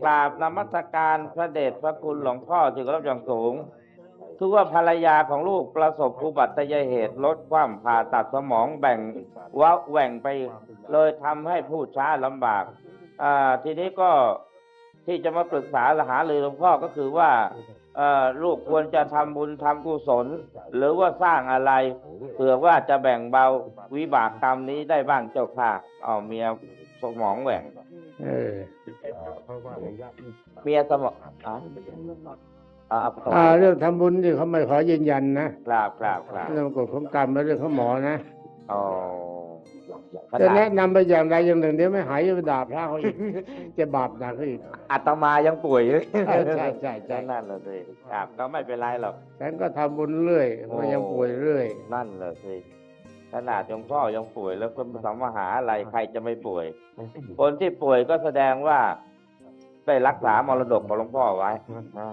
กราบนมัสการพระเดชพระคุณหลวงพ่อที่เคารพอย่างสูงถือว่าภรรยาของลูกประสบอุบัติเหตุลดความผ่าตัดสมองแบ่งว้าแหว่งไป เลยทำให้พูดช้าลำบากอ่าทีนี้ก็ที่จะมาปรึกษาหารือหลวงพ่อก็คือว่าลูกควรจะทำบุญทำกุศล หรือว่าสร้างอะไรเผื่อว่าจะแบ่งเบาวิบากกรรมนี้ได้บ้างเจ้าค่ะอ๋อเมียสมองแหว่ง เออเมียสมองอะอ่าอ่าเรื่องทำบุญนี่เขาไม่ขอยืนยันนะครับครับครับเรื่องกฎของกรรมและเรื่องของหมอนะอ๋อขจะนาแนะดนำไปอย่างใดอย่างหนึ่งเดี๋ยวไม่หายจะไปด่าพระเขาอีกจะบาปหนักขึ้นอีกอาตมายังป่วยเลยใช่ใช่ใช่ใช่นั่นเลยสิครับก็ไม่เป็นไรหรอกฉันก็ทำบุญเรื่อยโอ้ก็ยังป่วยเรื่อย นั่นเลยสิ ขนาดหลวงพ่อยังป่วย แล้วก็สัมมาหาอะไรใครจะไม่ป่วย คนที่ป่วยก็แสดงว่า ได้รักษามรดกของหลวงพ่อไว้อ่า